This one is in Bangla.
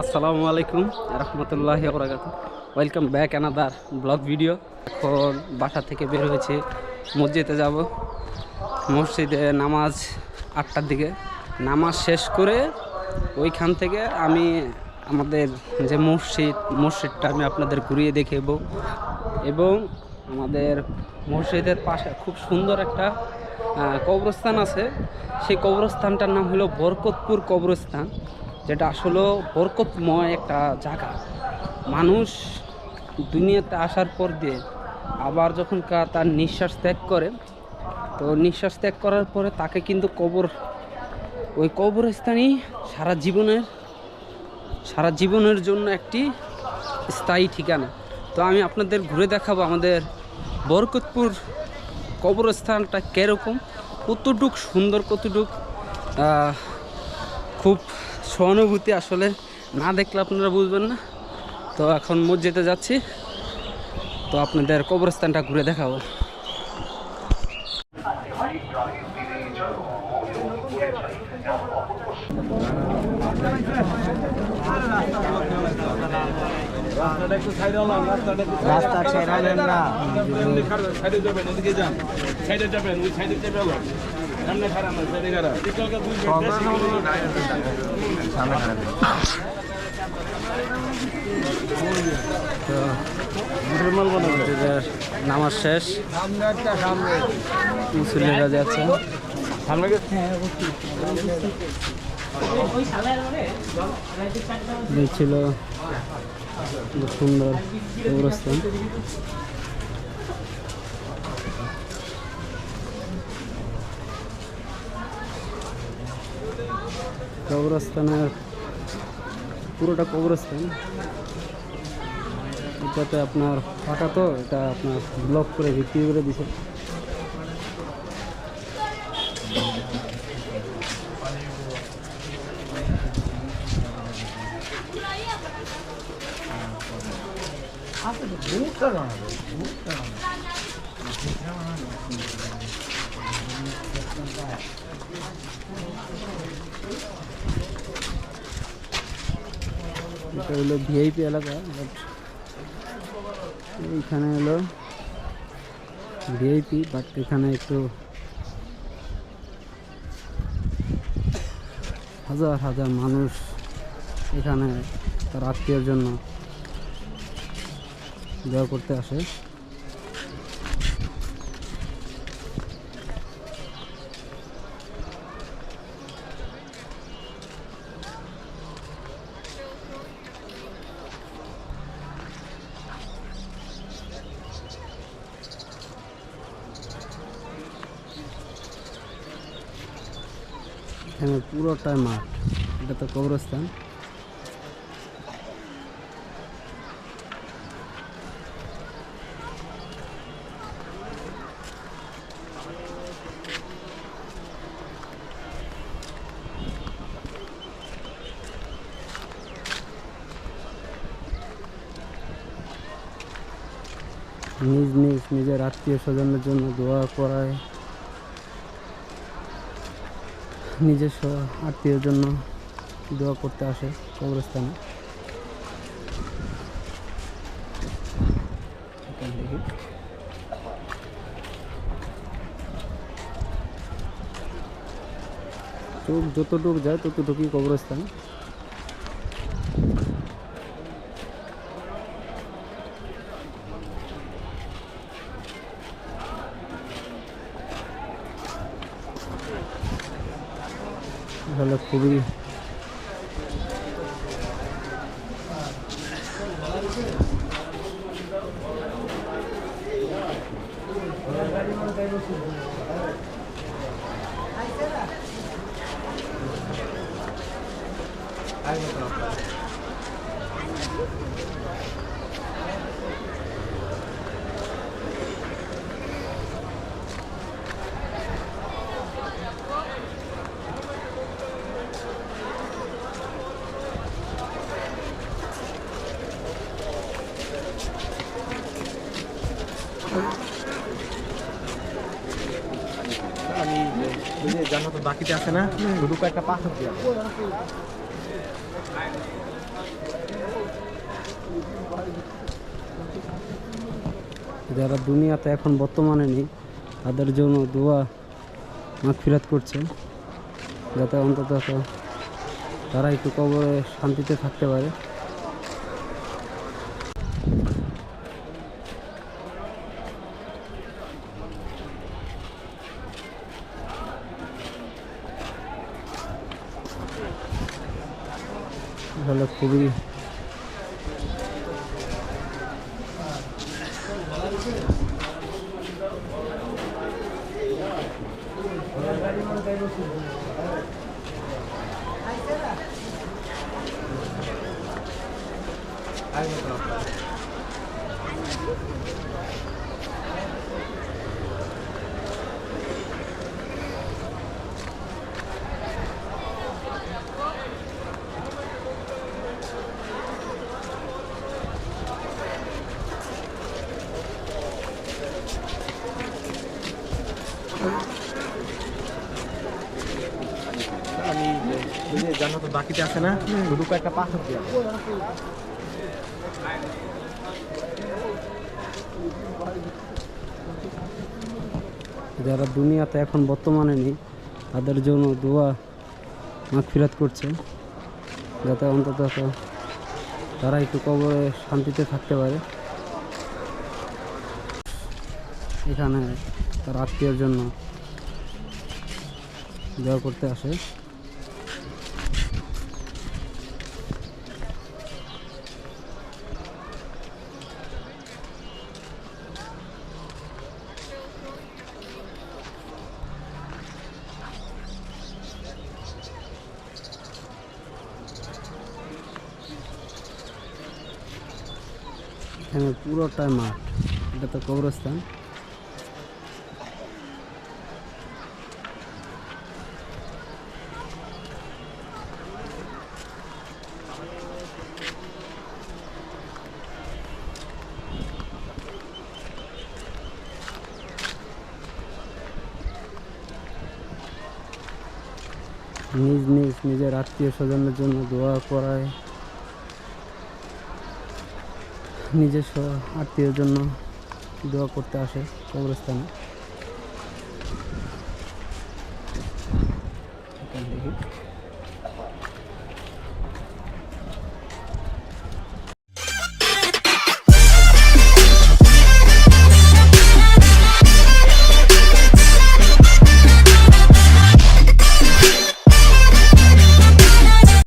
আসসালামু আলাইকুম রহমতুল্লাহ বরাকাত। Welcome back another blog video এখন বাসা থেকে বের হয়েছে, মসজিদে যাব। মসজিদে নামাজ আটটার দিকে। নামাজ শেষ করে ওইখান থেকে আমি আমাদের যে মসজিদ, মসজিদটা আমি আপনাদের ঘুরিয়ে দেখাব। এবং আমাদের মসজিদের পাশে খুব সুন্দর একটা কবরস্থান আছে। সেই কবরস্থানটার নাম হলো বরকতপুর কবরস্থান। যেটা আসলে বরকতময় একটা জায়গা। মানুষ দুনিয়াতে আসার পর দিয়ে আবার যখন তার নিঃশ্বাস ত্যাগ করে, তো নিঃশ্বাস ত্যাগ করার পরে তাকে কিন্তু কবর, ওই কবরস্থানই সারা জীবনের সারা জীবনের জন্য একটি স্থায়ী ঠিকানা। তো আমি আপনাদের ঘুরে দেখাবো আমাদের বরকতপুর কবরস্থানটা কীরকম, কতটুক সুন্দর, কতটুক খুব সহানুভূতি আসলে। না দেখলে আপনারা বুঝবেন না। তো এখন মসজিদে যাচ্ছি। তো আপনাদের কবরস্থানটা ঘুরে দেখাবো। রাস্তা ছেড়া নেন না। সাইডে যাবেন এদিকে যান। সাইডে যাবেন ওই সাইডে যাবে নামাজ শেষ। মুসল্লিরা যাচ্ছে। ছিল সুন্দর কবরস্থান। কবরস্থানের পুরোটা কবরস্থান এটাতে আপনার ফাঁকা তো এটা আপনার ব্লক করে বিক্রি করে দিছে এটা হলো ভিআইপি এলাকা বাট এইখানে হলো ভিআইপি বাট এখানে একটু হাজার হাজার মানুষ এখানে তার আত্মীয়র জন্য দেওয়া করতে আসে। এখানে পুরোটাই মাঠ। এটা তো কবরস্থান। নিজ নিজ নিজের আত্মীয় স্বজনের জন্য দোয়া করায়। নিজস্ব আত্মীয়ের জন্য দোয়া করতে আসে কবরস্থানে। চোখ যতটুকু যায় ততটুকুই কবরস্থান। হলো খুবই আমি বাকিতে আছে না? শুধু কয়েকটা পাথর দিয়ে যারা দুনিয়াতে এখন বর্তমানে নেই, তাদের জন্য দোয়া মাগফিরাত করছে, যাতে অন্তত তারা একটু কবরে শান্তিতে থাকতে পারে। হলো খুবই যে যারা দুনিয়াতে এখন বর্তমানে নেই, তাদের জন্য দোয়া মাগফিরাত করছে, যাতে অন্তত তারা একটু কবরে শান্তিতে থাকতে পারে। এখানে তার আত্মীয়র জন্য দোয়া করতে আসে। এখানে পুরোটাই মাঠ। এটা তো কবরস্থান। নিজ নিজ নিজের আত্মীয় স্বজনের জন্য দোয়া করায়। নিজস্ব আত্মীয়র জন্য দোয়া করতে আসে কবরস্থানে।